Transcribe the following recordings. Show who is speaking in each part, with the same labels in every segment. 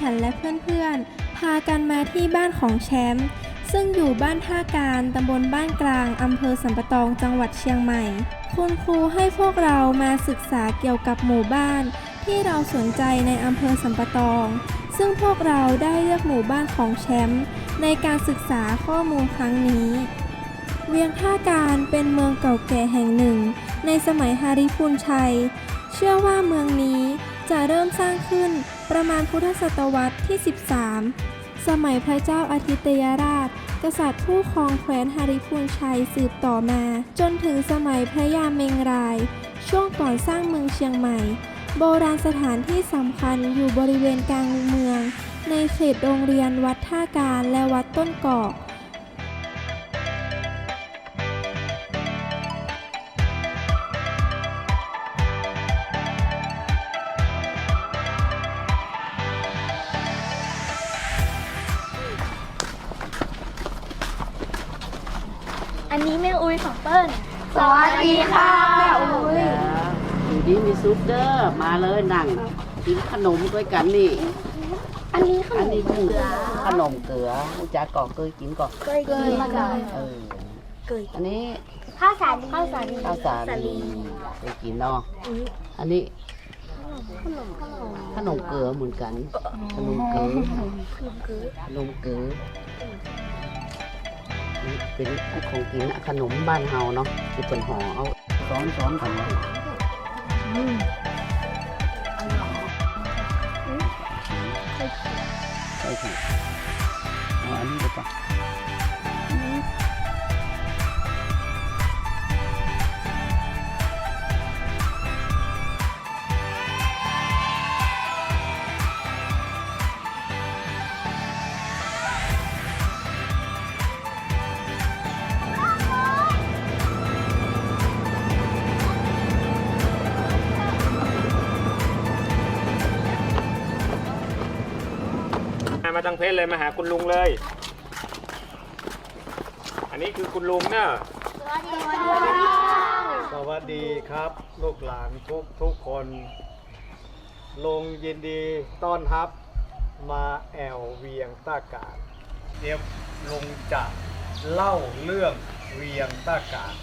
Speaker 1: ฉันและเพื่อนๆ พากันมาที่บ้านของแชมป์ซึ่งอยู่บ้านท่าการตำบลบ้านกลางอำเภอสัมปะตองจังหวัดเชียงใหม่ คุณครูให้พวกเรามาศึกษาเกี่ยวกับหมู่บ้าน ที่เราสนใจในอำเภอสัมปะตอง ซึ่งพวกเราได้เลือกหมู่บ้านของแชมป์ในการศึกษาข้อมูลครั้งนี้ เวียงท่าการเป็นเมืองเก่าแก่แห่งหนึ่ง ในสมัยฮาริพุนชัย เชื่อว่าเมืองนี้จะเริ่มสร้างขึ้น ประมาณพุทธศตวรรษที่ 13 สมัยพระเจ้าอาทิตยราช กษัตริย์ผู้ครองแคว้นฮาริพูนชัยสืบต่อมา จนถึงสมัยพระยาเมงราย ช่วงก่อนสร้างเมืองเชียงใหม่ โบราณสถานที่สำคัญอยู่บริเวณกลางเมือง ในเขตโรงเรียนวัดท่าการและวัดต้นกอก
Speaker 2: ยของเปิ้ล
Speaker 3: สวัสดีค่ะแม่อุ้ย
Speaker 4: อยู่ดีมีซุปเดอร์มาเลยนั่งกินขนมด้วยกันนี่
Speaker 2: อันนี้ข
Speaker 4: อั
Speaker 2: น
Speaker 4: น
Speaker 2: ม
Speaker 4: นี้คือขนมเกลือรู้จักก่อนเคยกินก่อน
Speaker 2: เกยกินมาก่อน
Speaker 4: เอออันนี้
Speaker 2: ข้าวสาลีข้าวสาลี
Speaker 4: ข้าวสาลีเคยกินเนาะอันนี้ ขนมเกลือเหมือนกัน ขนมเกลือขนมเกลือนี่ เป็นของกินขนมบ้านเฮาเนาะที่เป็นห่อเอาซ้อนซ้อนๆกันเนาะใช่ถูกเอาอันนี้ดีกว่า
Speaker 5: เพชรเลยมาหาคุณลุงเลย อันนี้คือคุณลุงเนอะ
Speaker 6: สวัสดีครับลูกหลานทุกทุกคนลงยินดีต้อนรับมาแอวเวียงตากาศเดี๋ยวลงจะเล่าเรื่องเวียงตากาศ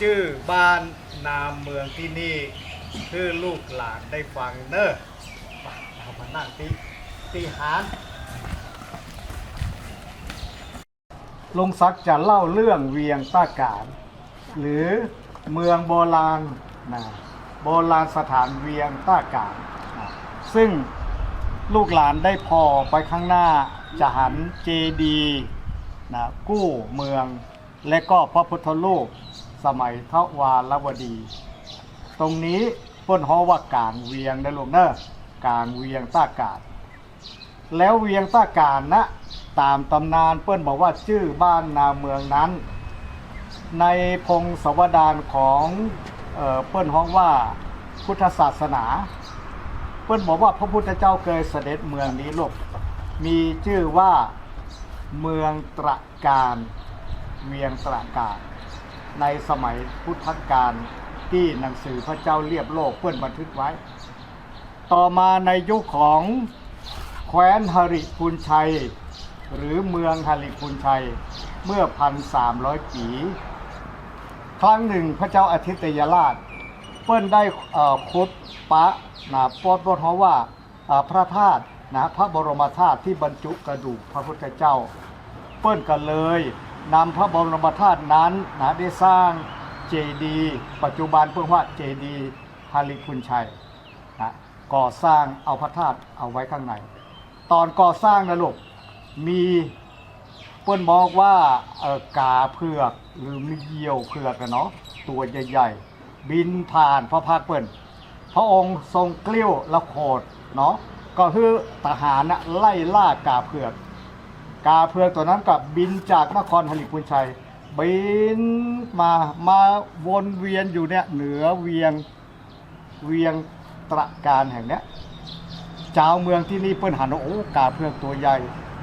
Speaker 6: ชื่อบ้านนามเมืองที่นี่คือลูกหลานได้ฟังเนอะมาเอามานั่งที่ที่หาร ลงศักจะเล่าเรื่องเวียงตากาศหรือเมืองโบราณนะโบราณสถานเวียงต้ากาศนะซึ่งลูกหลานได้พอไปข้างหน้าจะหันเจดีนะกู้เมือง และก็พระพุทธรูปสมัยทวารวดี ตรงนี้เป้นฮอว่ากลางเวียงนะลูกเนอะกลางเวียงต้ากาศแล้วเวียงต้ากาศนะ ตามตำนานเปิ้นบอกว่าชื่อบ้านนาเมืองนั้น ในพงศวดารของเออเปิ้นฮ้องว่าพุทธศาสนา เปิ้นบอกว่าพระพุทธเจ้าเคยเสด็จเมืองนี้ลูกมีชื่อว่าเมืองตระการเวียงตระการในสมัยพุทธกาลที่หนังสือพระเจ้าเรียบโลกเพื่อนบันทึกไว้ ต่อมาในยุคของแคว้นหริพูนชัย หรือเมืองหริพูนชัยเมื่อพันสามร้อยปี ครั้งหนึ่งพระเจ้าอาทิตยราช เปิ้นได้คุดปะนะปอดบทเขาว่าพระธาตุนะพระบรมธาตุที่บรรจุกระดูกพระพุทธเจ้า เปิ้นก็เลยนำพระบรมธาตุนั้นนะได้สร้างเจดีย์ปัจจุบันเพิ่งว่าเจดีย์ฮาริพุนชัยนะก่อสร้างเอาพระธาตุเอาไว้ข้างใน ตอนก่อสร้างนะลูก มีเปิ้นบอกว่าเออกาเผือกหรือมีเหยี่ยวเผือกอะเนาะตัวใหญ่ๆ บินผ่านพระพักเปิ้นพระองค์ทรงเกลี้ยวและโคดเนาะก็คือทหารน่ะไล่ล่ากาเผือก กาเผือกตัวนั้นกับบินจากนครหริพุนชัยบินมามาวนเวียนอยู่เนี่ยเหนือเวียงเวียงตระการแห่งเนี้ยเจ้าเมืองที่นี่เปิ้นหันโอ้กาเผือกตัวใหญ่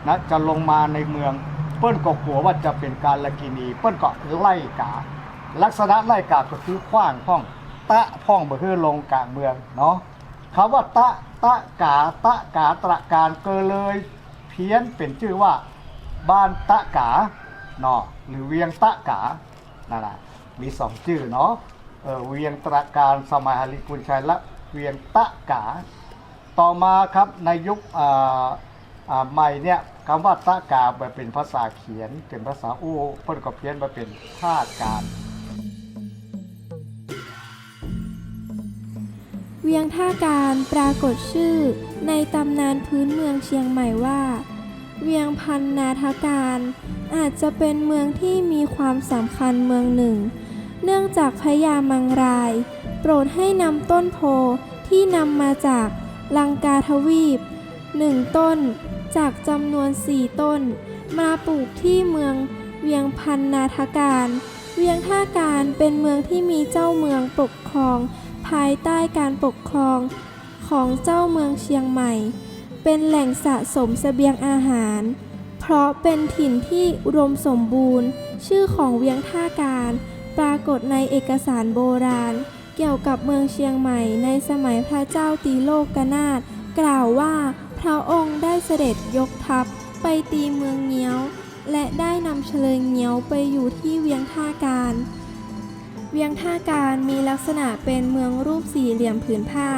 Speaker 6: นะจะลงมาในเมือง เปิ้นก็กลัวว่าจะเป็นการละกินี เปิ้นก็ไล่กา ลักษณะไล่กาก็คือขว้างพ่อง ตะพ่องบ่คือลงกลางเมืองเนาะคำว่าตะตะกาตะกาตระการเกเลย เพี้ยนเป็นชื่อว่าบ้านตะกาเนาะหรือเวียงตะกานั่นแหละมีสองชื่อเนาะเออเวียงตระการสมัยฮาริปุญชัยและเวียงตะกา ต่อมาครับในยุคออ ใหม่เนี่ยคำว่าตะกาแบบเป็นภาษาเขียน เป็นภาษาอู้เพิ่นก็เพี้ยนมาเป็นท่าการ
Speaker 1: เวียงท่าการปรากฏชื่อ ในตำนานพื้นเมืองเชียงใหม่ว่า เวียงพันนาทการ อาจจะเป็นเมืองที่มีความสำคัญเมืองหนึ่ง เนื่องจากพญามังราย โปรดให้นำต้นโพที่นำมาจากลังกาทวีปหนึ่งต้น จากจำนวนสี่ต้น มาปลูกที่เมืองเวียงพันนาทการ เวียงท่าการเป็นเมืองที่มีเจ้าเมืองปกครอง ภายใต้การปกครองของเจ้าเมืองเชียงใหม่ เป็นแหล่งสะสมเสบียงอาหาร เพราะเป็นถิ่นที่อุดมสมบูรณ์ ชื่อของเวียงท่าการ ปรากฏในเอกสารโบราณ เกี่ยวกับเมืองเชียงใหม่ในสมัยพระเจ้าตีโลกนาถกล่าวว่า พระองค์ได้เสด็จยกทัพไปตีเมืองเงี้ยว และได้นำเฉลยเงี้ยวไปอยู่ที่เวียงท่าการ เวียงท่าการมีลักษณะเป็นเมืองรูปสี่เหลี่ยมผืนผ้า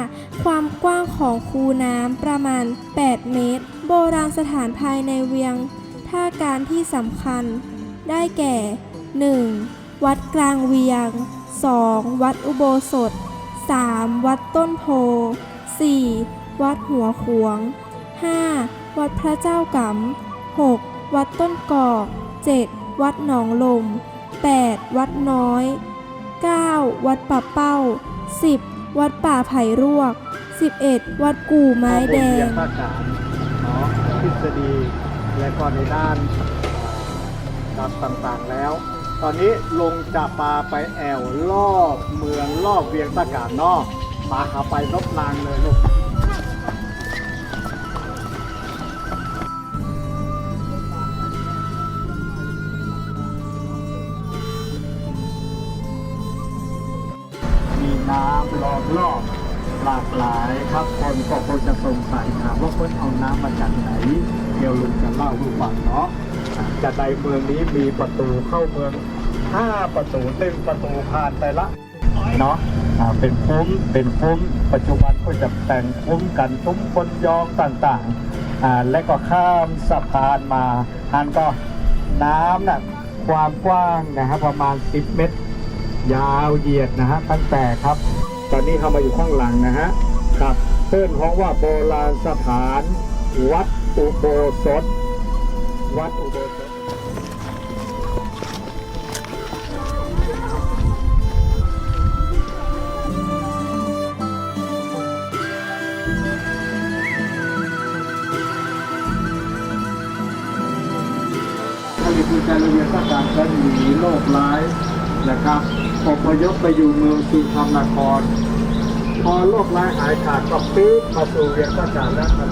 Speaker 1: ความกว้างของคูน้ำประมาณ 8 เมตร โบราณสถานภายในเวียงท่าการที่สำคัญ ได้แก่ 1. วัดกลางเวียง 2. วัดอุโบสถ 3. วัดต้นโพ 4. วัดหัวขวง 5. วัดพระเจ้ากำ 6. วัดต้นกอก 7. วัดหนองลม 8. วัดน้อย 9. วัดป่าเป้า 10. วัดป่าไผ่รวก 11. วัดกู่ไม้แดง
Speaker 6: งท่าการเนาะทฤษฎีและก็ในด้านดับต่างๆแล้ว ตอนนี้ลงจะปาไปแอวรอบเมืองรอบเวียงตะการนอกมาหาไปนบนางเลยลูก น้ำล้อมรอบหลากหลายครับคนก็คงจะสงสัยถามว่าเพิ่นเอาน้ำมาจากไหน เดี๋ยวลุงจะเล่าให้ฟังเนาะอ่าจะในเมืองนี้มีประตูเข้าเมือง 5 ประตูตึงประตูผ่านไปละเนาะเป็นคุ้มเป็นคุ้มปัจจุบันก็จะแต่งคุ้มกันซุ้มคนยองต่างๆ และก็ข้ามสะพานมาอันก็น้ำน่ะความกว้างนะครับประมาณ 10 เมตร ยาวเหยียดนะฮะตั้งแต่ครับ ตอนนี้เข้ามาอยู่ข้างหลังนะฮะกับเพื่อนของว่าโบราณสถาน วัดอุโบสถ วัดอุโบสถการเรียนสการจะหนีโรคร้ายนะครับ อพยพไปอยู่เมืองสุธรรมนคร พอโรคร้ายหายขาดก็ปี๊ดมาสู่เวียงสการแล้วครับ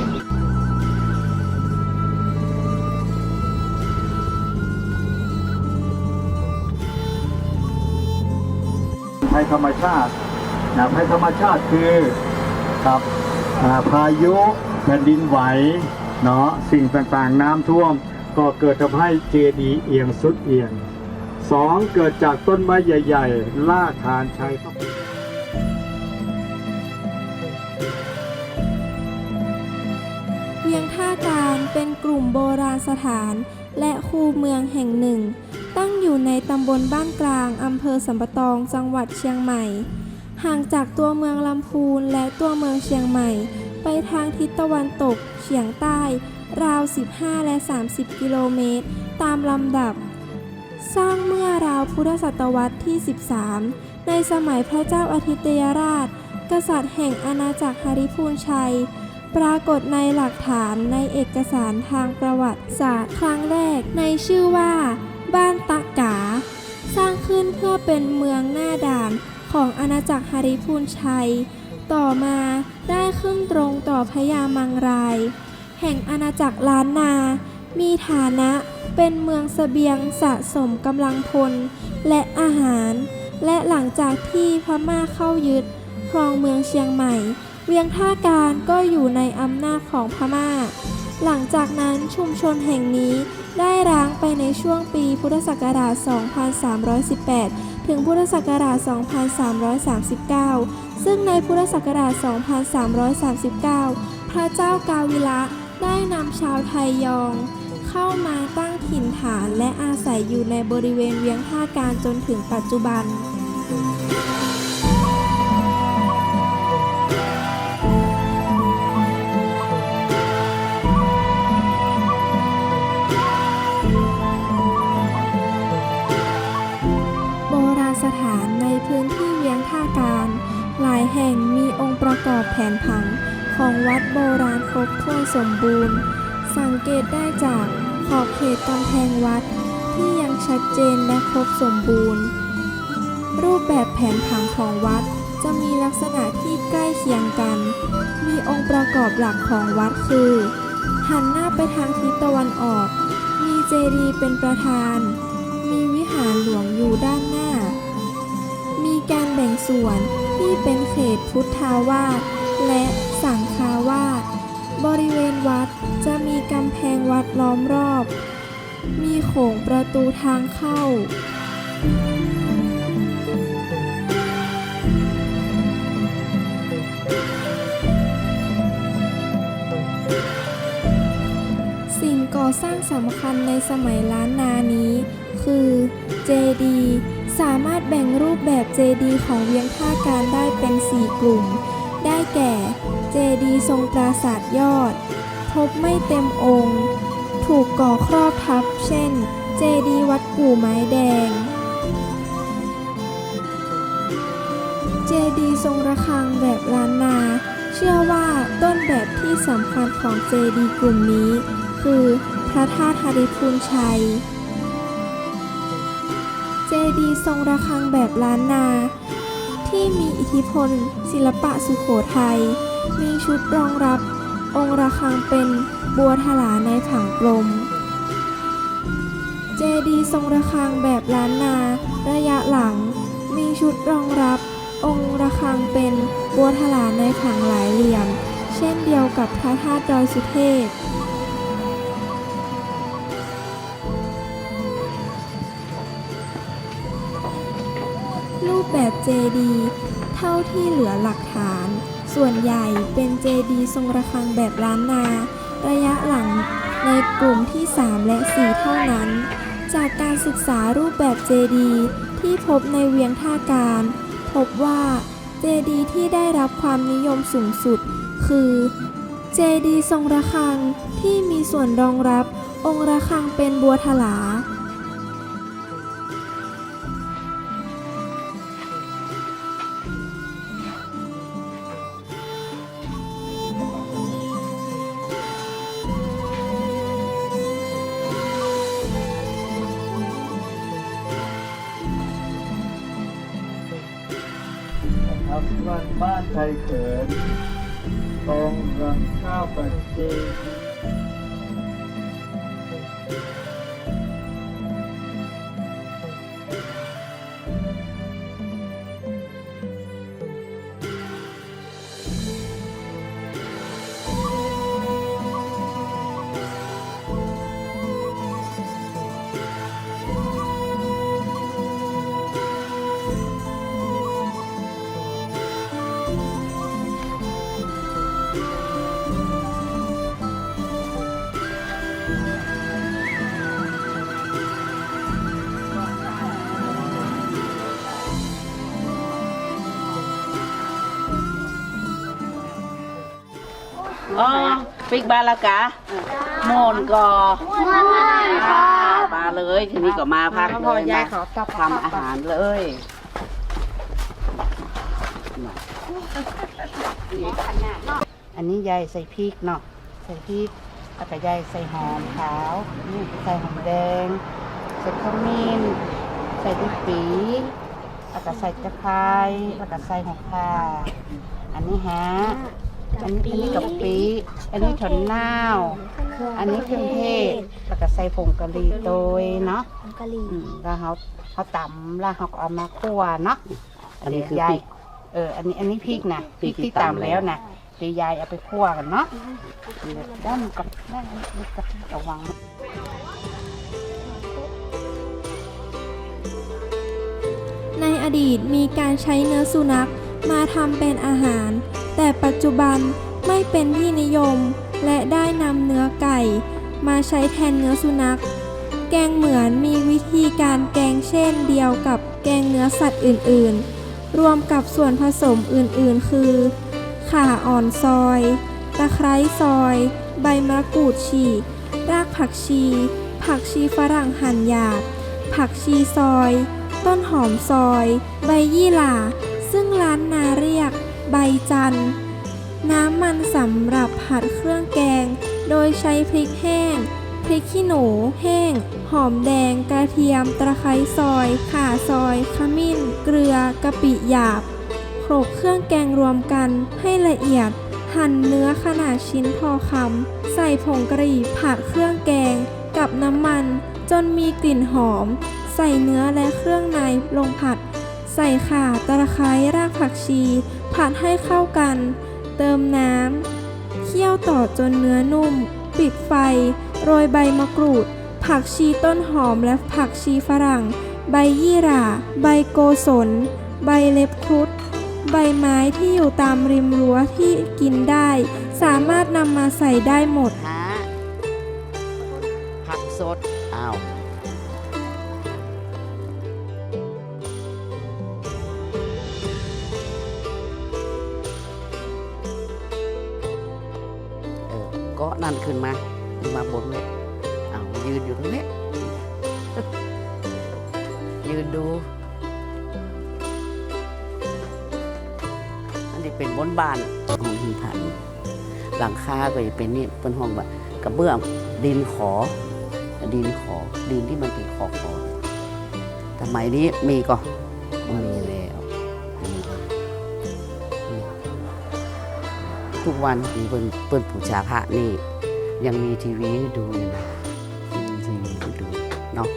Speaker 6: ภัยธรรมชาตินะภัยธรรมชาติคือครับอ่าพายุแผ่นดินไหวเนาะสิ่งต่างๆน้ำท่วม ก็เกิดทำให้เจดีย์เอียงสุดเอียง สองเกิดจากต้นไม้ใหญ่ๆล่ากฐานชัยต้อง
Speaker 1: เวียงท่าการเป็นกลุ่มโบราณสถาน และคูเมืองแห่งหนึ่ง ตั้งอยู่ในตำบลบ้านกลางอำเภอสัมปะตองจังหวัดเชียงใหม่ ห่างจากตัวเมืองลำพูนและตัวเมืองเชียงใหม่ ไปทางทิศตะวันตกเฉียงใต้ ราว 15 และ 30 กิโลเมตร ตามลำดับ สร้างเมื่อราวพุทธศตวรรษที่ 13 ในสมัยพระเจ้าอาทิตยราช กษัตริย์แห่งอาณาจักรฮาริพูนชัย ปรากฏในหลักฐานในเอกสารทางประวัติศาสตร์ครั้งแรกในชื่อว่า บ้านตะกา สร้างขึ้นเพื่อเป็นเมืองหน้าด่านของอาณาจักรฮาริพูนชัย ต่อมาได้ขึ้นตรงต่อพญามังราย แห่งอาณาจักรล้านนา มีฐานะ เป็นเมืองเสบียงสะสมกำลังพลและอาหาร และหลังจากที่พม่าเข้ายึดครองเมืองเชียงใหม่ เวียงท่าการก็อยู่ในอำนาจของพม่า หลังจากนั้นชุมชนแห่งนี้ได้ร้างไปในช่วงปีพุทธศักราช 2318 ถึงพุทธศักราช 2339 ซึ่งในพุทธศักราช 2339 พระเจ้ากาวิระได้นำชาวไทยยอง เข้ามาตั้งถิ่นฐานและอาศัยอยู่ในบริเวณเวียงท่าการจนถึงปัจจุบันโบราณสถานในพื้นที่เวียงท่าการหลายแห่งมีองค์ประกอบแผนผังของวัดโบราณครบถ้วนสมบูรณ์ สังเกตได้จากขอบเขตกำแพงวัดที่ยังชัดเจนและครบสมบูรณ์ รูปแบบแผนผังของวัดจะมีลักษณะที่ใกล้เคียงกัน มีองค์ประกอบหลักของวัดคือ หันหน้าไปทางทิศตะวันออก มีเจดีย์เป็นประธาน มีวิหารหลวงอยู่ด้านหน้า มีการแบ่งส่วนที่เป็นเขตพุทธาวาสและสังฆาวาส บริเวณวัดจะมีกำแพงวัดล้อมรอบ มีโขงประตูทางเข้า สิ่งก่อสร้างสำคัญในสมัยล้านนานี้ คือเจดีสามารถแบ่งรูปแบบเจดีของเวียงท่าการได้เป็น 4 กลุ่ม แก่ เจดีย์ทรงปราสาทยอด พบไม่เต็มองค์ ถูกก่อครอบทับ เช่น เจดีย์วัดกู่ไม้แดง เจดีย์ทรงระฆังแบบล้านนา เชื่อว่าต้นแบบที่สำคัญของเจดีย์กลุ่มนี้ คือพระธาตุฮาริพูนชัย เจดีย์ทรงระฆังแบบล้านนา ที่มีอิทธิพล ศิลปะสุโขทัย มีชุดรองรับ องค์ระฆังเป็นบัวถลาในผังกลม เจดีทรงระฆังแบบล้านนา ระยะหลัง มีชุดรองรับ องค์ระฆังเป็นบัวถลาในผังหลายเหลี่ยม เช่นเดียวกับพระธาตุดอยสุเทพ แบบเจดีเท่าที่เหลือหลักฐาน ส่วนใหญ่เป็นเจดีทรงระฆังแบบล้านนา ระยะหลังในกลุ่มที่ 3 และ 4 เท่านั้น จากการศึกษารูปแบบเจดีที่พบในเวียงท่าการ พบว่าเจดีที่ได้รับความนิยมสูงสุด คือเจดีทรงระฆังที่มีส่วนรองรับองค์ระฆังเป็นบัวถลา
Speaker 6: ครับบ้านบ้านไทยเขินตรงรังข้าวปัจเจ
Speaker 4: ปิกบาลากะโมนกอมาเลยทีนี้ก็มาพักเลยมาทำอาหารเลยอันนี้ยายใส่พริกเนาะใส่พริกแล้วก็ยายใส่หอมขาวนี่ใส่หอมแดง ใส่ขมิ้นใส่ลูกปีแล้วก็ใส่ตะไคร้แล้วก็ใส่หัวข่าอันนี้ฮะ อันนี้อันนี้กะปิอันนี้ถั่วเน่าอันนี้เครื่องเทศแล้วก็ใส่ผงกะหรี่โดยเนาะ
Speaker 2: ผงกะหรี่
Speaker 4: อืมแล้วเขาเขาตำแล้วเขาก็เอามาคั่วเนาะ
Speaker 7: อันนี้คือพริก
Speaker 4: เอออันนี้อันนี้พริกนะพริก
Speaker 7: พริกที่
Speaker 4: ที่
Speaker 7: ตำ
Speaker 4: ตำแล้วนะตียายเอาไปคั่วกันเนาะนี่เลยด้านกับด้านนี้กับระวัง
Speaker 1: ในอดีตมีการใช้เนื้อสุนัข มาทำเป็นอาหาร แต่ปัจจุบันไม่เป็นที่นิยม และได้นำเนื้อไก่ มาใช้แทนเนื้อสุนัข แกงเหมือนมีวิธีการแกงเช่นเดียวกับแกงเนื้อสัตว์อื่นๆ รวมกับส่วนผสมอื่นๆ คือ ข่าอ่อนซอย ตะไคร้ซอย ใบมะกรูดฉีก รากผักชี ผักชีฝรั่งหั่นหยาบ ผักชีซอย ต้นหอมซอย ใบยี่หร่า ซึ่งร้านนาเรียก ใบจัน น้ำมันสำหรับผัดเครื่องแกง โดยใช้พริกแห้ง พริกขี้หนูแห้ง หอมแดง กระเทียม ตะไคร้ซอย ข่าซอย ขมิ้น เกลือกะปิหยาบโขลกเครื่องแกงรวมกันให้ละเอียด หั่นเนื้อขนาดชิ้นพอคำ ใส่ผงกะหรี่ผัดเครื่องแกงกับน้ำมัน จนมีกลิ่นหอม ใส่เนื้อและเครื่องในลงผัด ใส่ข่าตะไคร้รากผักชี ผัดให้เข้ากัน เติมน้ำเคี่ยวต่อจนเนื้อนุ่ม ปิดไฟ โรยใบมะกรูด ผักชีต้นหอมและผักชีฝรั่ง ใบยี่หร่า ใบโกศลใบเล็บครุฑใบไม้ที่อยู่ตามริมรั้วที่กินได้ สามารถนำมาใส่ได้หมด
Speaker 4: ก็นั่นขึ้นมาขึ้นมาบนเลยเอ้ายืนอยู่ตรงนี้ยืนดู อันนี้เป็นบนบ้านของหินผัน หลังคาก็จะเป็นนี่เป็นห้องแบบกระเบื้องดินขอ ดินขอดินที่มันเป็นขอขอสมัยนี้มีก็ ทุกวันมีเปิ้นเปิ้นผู้ชาพระนี่ ยังมีทีวีให้ดูอยู่นะมีทีวีให้ดูเนาะ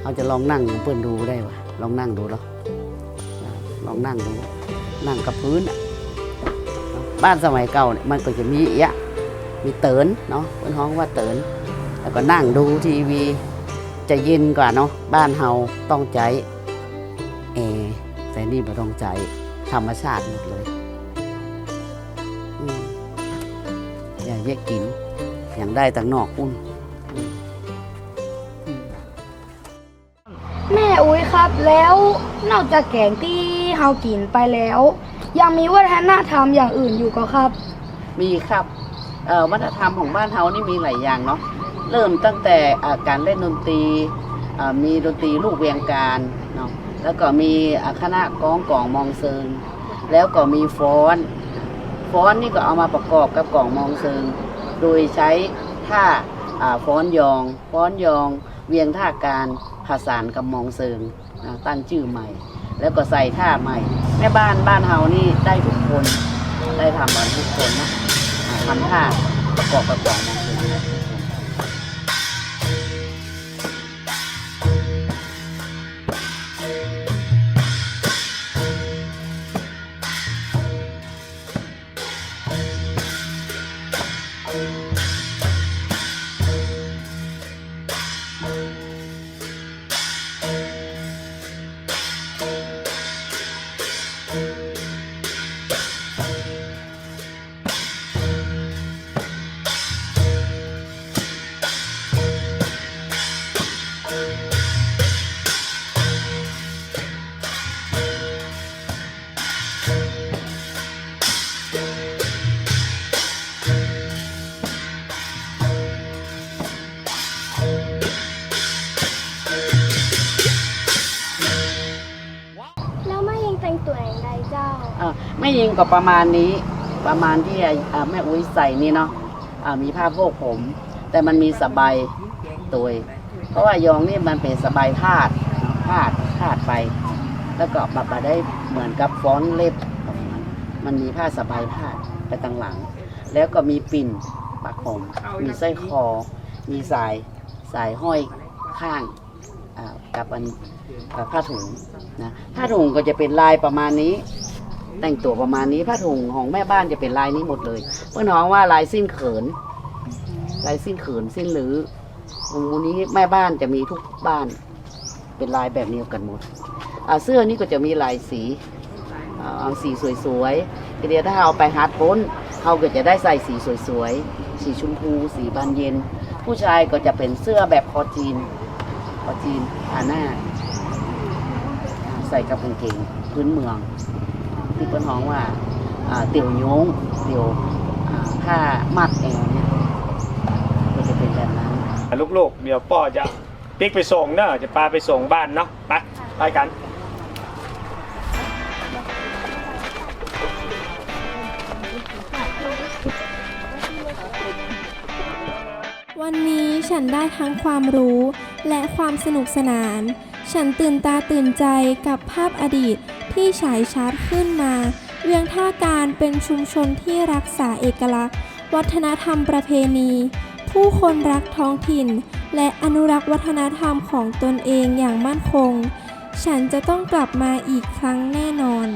Speaker 4: เขาจะลองนั่งเปิ้นดูได้วะลองนั่งดูแล้วลองนั่งดู นั่งกับพื้น บ้านสมัยเก่าเนี่ยมันก็จะมีเอะมีเตินเนาะเป็นห้องว่าเตินแล้วก็นั่งดูทีวี จะเย็นกว่าเนาะบ้านเฮาต้องใจแอร์แต่นี่ไม่ต้องใจธรรมชาติหมดเลย แยกกิน อย่างได้ต่างนอกอุ่นอืม
Speaker 3: แม่อุ้ยครับแล้วนอกจากแกงที่เฮากินไปแล้ว ยังมีวัฒนธรรมอย่างอื่นอยู่ก็ครับ
Speaker 4: มีครับเอ่อวัฒนธรรมของบ้านเฮานี่มีหลายอย่างเนาะเริ่มตั้งแต่อ่าการเล่นดนตรีอ่ามีดนตรีลูกเวียงการเนาะแล้วก็มีอ่าคณะกองกล่องมองเซิงแล้วก็มีฟ้อน ฟ้อนนี่ก็เอามาประกอบกับกล่องมองเซิง โดยใช้ท่าาฟ้อนยอง ฟ้อนยอง เวียงท่าการผสานกับมองเซิงตั้งชื่อใหม่ แล้วก็ใส่ท่าใหม่ แม่บ้านบ้านเฮานี่ได้ทุกคน ได้ทำกันทุกคนนะทำท่าประกอบกับกล่องมองเซิง ก็ประมาณนี้ ประมาณที่อ่าแม่อุ้ยใส่นี่เนาะอ่ามีผ้าโพกผม แต่มันมีสบายตัวเพราะว่ายองนี่มันเป็นสบายพาดเนาะพาดพาดไป แล้วก็แบบมาได้เหมือนกับฟ้อนเล็บ มันมีผ้าสบายพาดไปตั้งหลัง แล้วก็มีปิ่นปักผมมีสร้อยคอ มีสายสายห้อยข้างกับอันผ้าถุงนะผ้าถุงก็จะเป็นลายประมาณนี้ แต่งตัวประมาณนี้ผ้าถุงของแม่บ้านจะเป็นลายนี้หมดเลย เพื่อนน้องว่าลายสิ้นเขิน ลายสิ้นเขินสิ้นหรือของูนี้แม่บ้านจะมีทุกบ้าน เป็นลายแบบนี้กันหมดอ่าเสื้อนี่ก็จะมีลายสีเอาสีสวยๆทีเดียวถ้าเอาไปฮาร์ดพ้นเขาก็จะได้ใส่สีสวยๆ สีชมพู สีบานเย็น ผู้ชายก็จะเป็นเสื้อแบบคอจีน คอจีนอาหน้า ใส่กับกางเกงพื้นเมือง ที่เปิ้นฮ้องว่าอ่าเตี่ยวโยงเตี่ยวอ่าผ้ามัดเองเนี่ยก็จะเป็นแบบนั้น
Speaker 5: ลูกๆ เดี๋ยวพ่อจะปิกไปส่งเนอะจะพาไปส่งบ้านเนาะไปไปกัน
Speaker 1: วันนี้ฉันได้ทั้งความรู้และความสนุกสนาน ฉันตื่นตาตื่นใจกับภาพอดีต ที่ฉายชัดขึ้นมา เวียงท่าการเป็นชุมชนที่รักษาเอกลักษณ์ วัฒนธรรมประเพณี ผู้คนรักท้องถิ่น และอนุรักษ์วัฒนธรรมของตนเองอย่างมั่นคง ฉันจะต้องกลับมาอีกครั้งแน่นอน